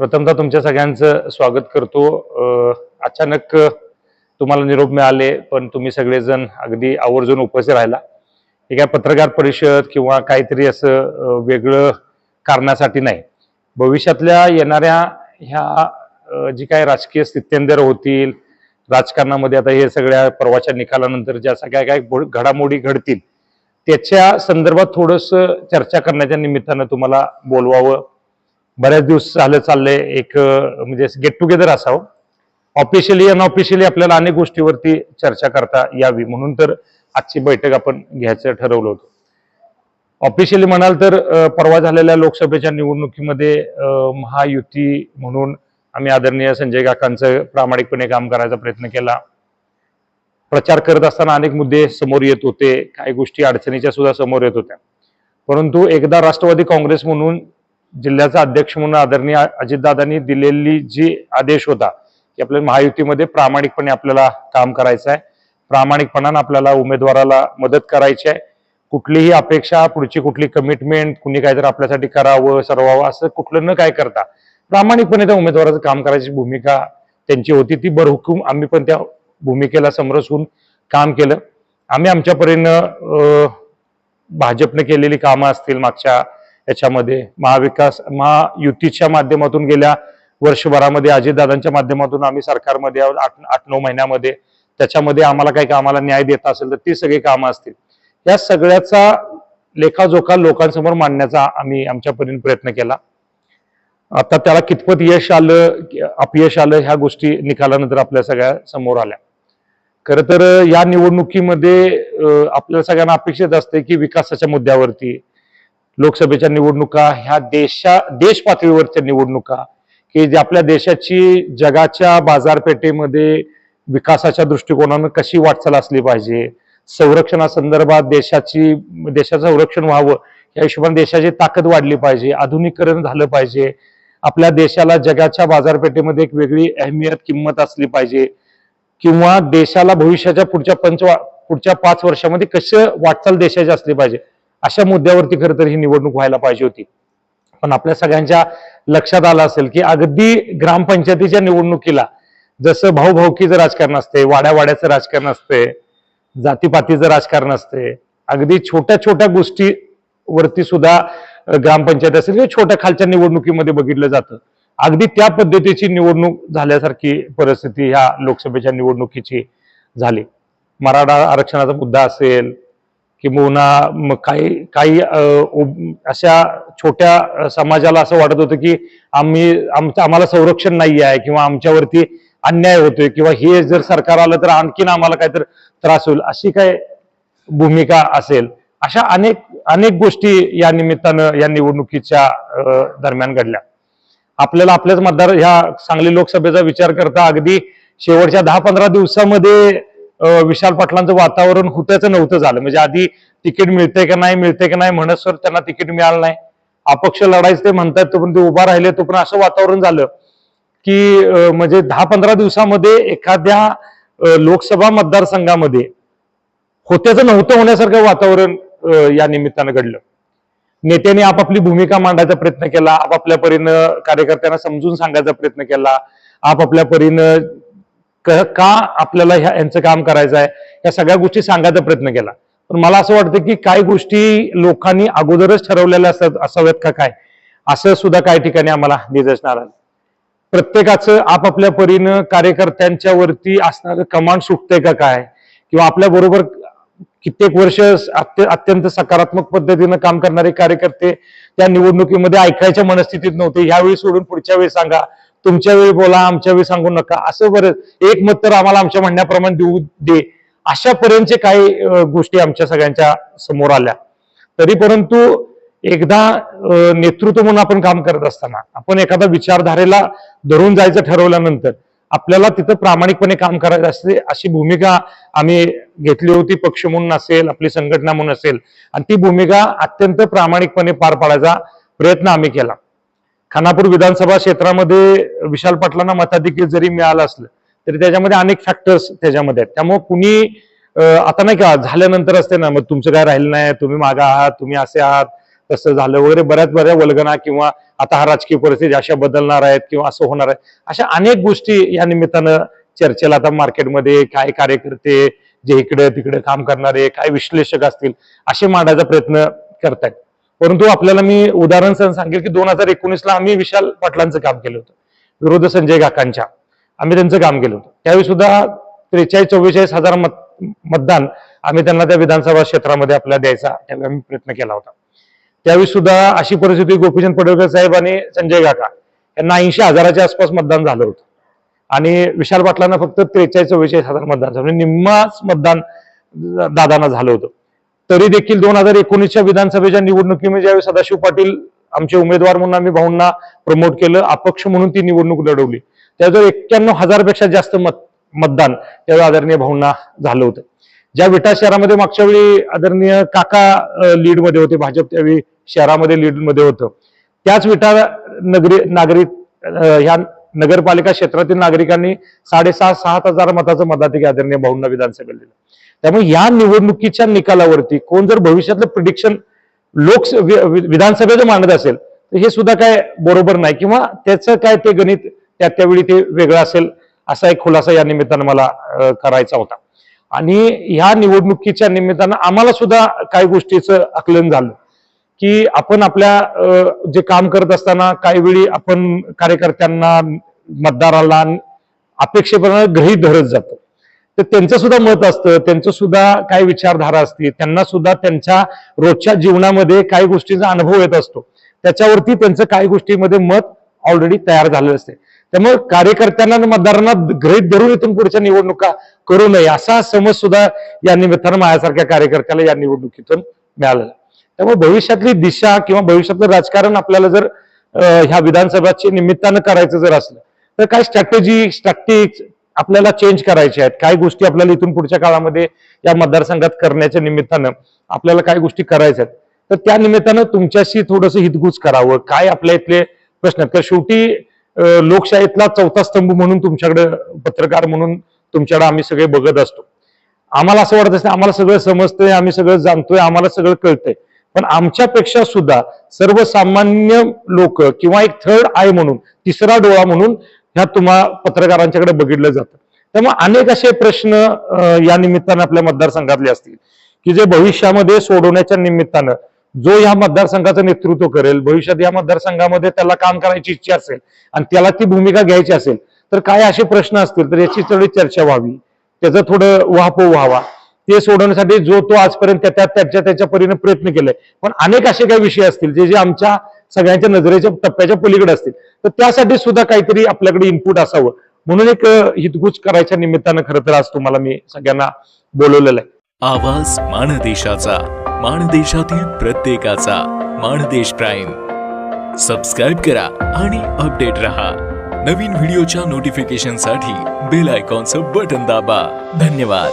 प्रथमतः तुमच्या सगळ्यांचं स्वागत करतो. अचानक तुम्हाला निरोप मिळाले पण तुम्ही सगळेजण अगदी आवर्जून उपस्थित राहिला. हे काय पत्रकार परिषद किंवा काहीतरी असं वेगळं कारणासाठी नाही. भविष्यातल्या येणाऱ्या ह्या जी काय राजकीय स्थित्यंतर होतील राजकारणामध्ये आता हे सगळ्या परवाच्या निकालानंतर ज्या सगळ्या काय घडामोडी घडतील त्याच्या संदर्भात थोडस चर्चा करण्याच्या निमित्तानं तुम्हाला बोलवावं. बऱ्याच दिवस झालं चाललंय एक म्हणजे गेट टुगेदर असावं. ऑफिशियली अनऑफिशियली आपल्याला अनेक गोष्टीवरती चर्चा करता यावी. म्हणून तर आजची बैठक आपण घ्यायचं ठरवलं होतं. ऑफिशियली म्हणाल तर परवा झालेल्या लोकसभेच्या निवडणुकीमध्ये महायुती म्हणून आम्ही आदरणीय संजय काकांचं प्रामाणिकपणे काम करायचा प्रयत्न केला. प्रचार करत असताना अनेक मुद्दे समोर येत होते. काही गोष्टी अडचणीच्या सुद्धा समोर येत होत्या. परंतु एकदा राष्ट्रवादी काँग्रेस म्हणून जिल्ह्याचा अध्यक्ष म्हणून आदरणीय अजितदादांनी दिलेली जी आदेश होता की आपल्या महायुतीमध्ये प्रामाणिकपणे आपल्याला काम करायचं आहे. प्रामाणिकपणानं आपल्याला उमेदवाराला मदत करायची आहे. कुठलीही अपेक्षा पुढची कुठली कमिटमेंट कुणी काहीतरी आपल्यासाठी करावं सरवावं असं कुठलं न काय करता प्रामाणिकपणे त्या उमेदवाराचं काम करायची भूमिका त्यांची होती. ती बरहुकूम आम्ही पण त्या भूमिकेला समरस होऊन काम केलं. आम्ही आमच्या परीनं भाजपने केलेली कामं असतील मागच्या याच्यामध्ये महाविकास महायुतीच्या माध्यमातून गेल्या वर्षभरामध्ये अजितदादांच्या माध्यमातून आम्ही सरकारमध्ये आहोत आठ आठ नऊ महिन्यामध्ये. त्याच्यामध्ये आम्हाला काही कामाला न्याय देत असेल तर ती सगळी कामं असतील. या सगळ्याचा लेखाजोखा लोकांसमोर मांडण्याचा आम्ही आमच्या परीने प्रयत्न केला. आता त्याला कितपत यश आलं अपयश आलं ह्या गोष्टी निकालानंतर आपल्या सगळ्या समोर आल्या. खरं तर या निवडणुकीमध्ये आपल्या सगळ्यांना अपेक्षित असते की विकासाच्या मुद्द्यावरती लोकसभेच्या निवडणुका ह्या देशा देश पातळीवरच्या निवडणुका की जे आपल्या देशाची जगाच्या बाजारपेठेमध्ये विकासाच्या दृष्टिकोनानं कशी वाटचाल असली पाहिजे संरक्षणासंदर्भात देशाची देशाचं संरक्षण व्हावं या हिशोबाने देशाची ताकद वाढली पाहिजे आधुनिकीकरण झालं पाहिजे आपल्या देशाला जगाच्या बाजारपेठेमध्ये एक वेगळी अहमियत किंमत असली पाहिजे किंवा देशाला भविष्याच्या पुढच्या पंच पुढच्या पाच वर्षामध्ये कसं वाटचाल देशाची असली पाहिजे अशा मुद्द्यावरती खरं तर ही निवडणूक व्हायला पाहिजे होती. पण आपल्या सगळ्यांच्या लक्षात आलं असेल की अगदी ग्रामपंचायतीच्या निवडणुकीला जसं भाऊभाऊकीचं राजकारण असते वाड्यावाड्याचं राजकारण असते जातीपातीचं राजकारण असते अगदी छोट्या छोट्या गोष्टीवरती सुद्धा ग्रामपंचायत असेल किंवा छोट्या खालच्या निवडणुकीमध्ये बघितलं जातं. अगदी त्या पद्धतीची निवडणूक झाल्यासारखी परिस्थिती ह्या लोकसभेच्या निवडणुकीची झाली. मराठा आरक्षणाचा मुद्दा असेल किंबहुना मग काही काही अशा छोट्या समाजाला असं वाटत होतं की आम्ही आमचं आम्हाला संरक्षण नाही आहे किंवा आमच्यावरती अन्याय होतोय किंवा हे जर सरकार आलं तर आणखीन आम्हाला काहीतरी त्रास होईल अशी काय भूमिका असेल? अशा अनेक अनेक गोष्टी या निमित्तानं या निवडणुकीच्या दरम्यान घडल्या. आपल्याला आपल्याच मतदार ह्या सांगली लोकसभेचा विचार करता अगदी शेवटच्या दहा पंधरा दिवसामध्ये विशाल पाटलांचं वातावरण होत्याचं नव्हतं झालं. म्हणजे आधी तिकीट मिळते का नाही मिळते का नाही म्हणत सर त्यांना तिकीट मिळालं नाही. अपक्ष लढायचं ते म्हणतात तो पण ते उभा राहिले तो पण असं वातावरण झालं की म्हणजे दहा पंधरा दिवसामध्ये एखाद्या लोकसभा मतदारसंघामध्ये होत्याचं नव्हतं होण्यासारखं वातावरण या निमित्तानं घडलं. नेत्यांनी आपापली भूमिका मांडायचा प्रयत्न केला आपापल्या परीनं कार्यकर्त्यांना समजून सांगायचा प्रयत्न केला आपापल्या परीनं का आपल्याला ह्या यांचं काम करायचं आहे? या सगळ्या गोष्टी सांगायचा प्रयत्न केला. पण मला असं वाटतं की काही गोष्टी लोकांनी अगोदरच ठरवलेल्या असतात असाव्यात का काय? असं सुद्धा काही ठिकाणी आम्हाला निदर्शनाला आलं. प्रत्येकाचं आपापल्या परीनं कार्यकर्त्यांच्या वरती असणारं कमांड सुटतंय का काय? किंवा आपल्या बरोबर कित्येक वर्ष अत्यंत सकारात्मक पद्धतीनं काम करणारे कार्यकर्ते त्या निवडणुकीमध्ये ऐकायच्या मनस्थितीत नव्हते. ह्यावेळी सोडून पुढच्या वेळी सांगा. तुमच्या वेळी बोला आमच्या वेळी सांगू नका. असं बरं एक मत तर आम्हाला आमच्या म्हणण्याप्रमाणे देऊ दे. अशा पर्यंतचे काही गोष्टी आमच्या सगळ्यांच्या समोर आल्या. तरी परंतु एकदा नेतृत्व म्हणून आपण काम करत असताना आपण एखाद्या विचारधारेला धरून जायचं ठरवल्यानंतर आपल्याला तिथं प्रामाणिकपणे काम करायचं असते अशी भूमिका आम्ही घेतली होती पक्ष म्हणून असेल आपली संघटना म्हणून असेल. आणि ती भूमिका अत्यंत प्रामाणिकपणे पार पाडायचा प्रयत्न आम्ही केला. खानापूर विधानसभा क्षेत्रामध्ये विशाल पाटलांना मताधिक्य जरी मिळालं असलं तरी त्याच्यामध्ये अनेक फॅक्टर्स त्याच्यामध्ये आहेत. त्यामुळे कुणी आता नाही का झाल्यानंतर असते ना मग तुमचं काय राहिलं नाही तुम्ही मागा आहात तुम्ही असे आहात तसं झालं वगैरे बऱ्याच बऱ्या वल्गना किंवा आता हा राजकीय परिस्थिती अशा बदलणार आहेत किंवा असं होणार आहे. अशा अनेक गोष्टी या निमित्तानं चर्चेला आता मार्केटमध्ये काय कार्यकर्ते जे इकडे तिकडे काम करणारे काय विश्लेषक असतील असे मांडायचा प्रयत्न करतायत. परंतु आपल्याला मी उदाहरण सांगेल की दोन हजार एकोणीसला आम्ही विशाल पाटलांचं काम केलं होतं. विरोध संजय काकांच्या. आम्ही त्यांचं काम केलं होतं. त्यावेळी सुद्धा त्रेचाळीस चव्वेचाळीस हजार मत मतदान आम्ही त्यांना त्या विधानसभा क्षेत्रामध्ये आपल्याला द्यायचा. त्यावेळी आम्ही प्रयत्न केला होता. त्यावेळी सुद्धा अशी परिस्थिती गोपीचंद पडळकर साहेब आणि संजय काका यांना ऐंशी हजाराच्या आसपास मतदान झालं होतं. आणि विशाल पाटलांना फक्त त्रेचाळीस चव्वेचाळीस हजार मतदान झालं. म्हणजे निम्माच मतदान दादांना झालं होतं. तरी देखील दोन हजार एकोणीसच्या विधानसभेच्या निवडणुकीमध्ये ज्यावेळी सदाशिव पाटील आमचे उमेदवार म्हणून आम्ही भाऊंना प्रमोट केलं अपक्ष म्हणून ती निवडणूक लढवली. त्याजवळ एक्क्याण्णव हजारपेक्षा जास्त मत मतदान त्यावेळी आदरणीय भाऊंना झालं होतं. ज्या विटा शहरामध्ये मागच्या वेळी आदरणीय काका लीडमध्ये होते भाजप त्यावेळी शहरामध्ये लीडमध्ये होतं. त्याच विटा नगरी नागरिक ह्या नगरपालिका क्षेत्रातील नागरिकांनी साडेसहा सात हजार मताचं मताधिक आदरणीय भाऊंना विधानसभेला दिलं. त्यामुळे या निवडणुकीच्या निकालावरती कोण जर भविष्यातलं प्रिडिक्शन लोक वि- विधानसभेचं मांडत असेल तर हे सुद्धा काय बरोबर नाही. किंवा त्याचं काय ते गणित त्या त्यावेळी ते वेगळं असेल असा एक खुलासा या निमित्तानं मला करायचा होता. आणि ह्या निवडणुकीच्या निमित्तानं आम्हाला सुद्धा काही गोष्टीचं आकलन झालं. की आपण आपल्या जे काम करत असताना काही वेळी आपण कार्यकर्त्यांना मतदाराला अपेक्षेप्रमाणे गृहीत धरत जातो. तर त्यांचं सुद्धा मत असतं. त्यांचं सुद्धा काही विचारधारा असते त्यांना सुद्धा त्यांच्या रोजच्या जीवनामध्ये काही गोष्टींचा अनुभव येत असतो. त्याच्यावरती त्यांचं काही गोष्टीमध्ये मत ऑलरेडी तयार झालेलं असते. त्यामुळे कार्यकर्त्यांना आणि मतदारांना ग्रहित धरून इथून पुढच्या निवडणुका करू नये असा समज सुद्धा या निमित्तानं माझ्यासारख्या कार्यकर्त्याला या निवडणुकीतून मिळालेला त्यामुळे भविष्यातली दिशा किंवा भविष्यातलं राजकारण आपल्याला जर ह्या विधानसभाच्या निमित्तानं करायचं जर असलं तर काय स्ट्रॅटेजी स्ट्रॅक्टिक्स आपल्याला चेंज करायच्या आहेत. काय गोष्टी आपल्याला इथून पुढच्या काळामध्ये या मतदारसंघात करण्याच्या निमित्तानं आपल्याला काय गोष्टी करायच्या आहेत. तर त्या निमित्तानं तुमच्याशी थोडंसं हितगुज करावं. काय आपल्या इथले प्रश्न आहेत? तर शेवटी लोकशाहीतला चौथा स्तंभ म्हणून तुमच्याकडे पत्रकार म्हणून तुमच्याकडे आम्ही सगळे बघत असतो. आम्हाला असं वाटत असतं आम्हाला सगळं समजतंय आम्ही सगळं जाणतोय आम्हाला सगळं कळतंय. पण आमच्यापेक्षा सुद्धा सर्वसामान्य लोक किंवा एक थर्ड आय म्हणून तिसरा डोळा म्हणून ह्या तुम्हा पत्रकारांच्याकडे बघितलं जातं. त्यामुळे अनेक असे प्रश्न या निमित्तानं आपल्या मतदारसंघातले असतील. की जे भविष्यामध्ये सोडवण्याच्या निमित्तानं जो या मतदारसंघाचं नेतृत्व करेल भविष्यात या मतदारसंघामध्ये त्याला काम करायची इच्छा असेल आणि त्याला ती भूमिका घ्यायची असेल तर काय असे प्रश्न असतील तर याची थोडी चर्चा व्हावी. त्याचं थोडं वाहपो व्हावा. ते सोडवण्यासाठी जो तो आजपर्यंत त्या- त्याच्या त्याच्या परीने प्रयत्न केलाय. पण अनेक असे काही विषय असतील जे जे आमच्या सगळ्यांच्या नजरेच्या टप्प्याच्या पलीकडे असतील. तर त्यासाठी सुद्धा काहीतरी आपल्याकडे इनपुट असावं. म्हणून एक हितगुज करायच्या निमित्तानं खरं तर आज तुम्हाला मी सगळ्यांना बोलवलेलं आहे. आवाज माणदेशाचा माणदेशातील प्रत्येकाचा माणदेश प्राईम. सबस्क्राईब करा आणि अपडेट रहा. नवीन व्हिडिओच्या नोटिफिकेशनसाठी बेल आयकॉनचं बटन दाबा. धन्यवाद.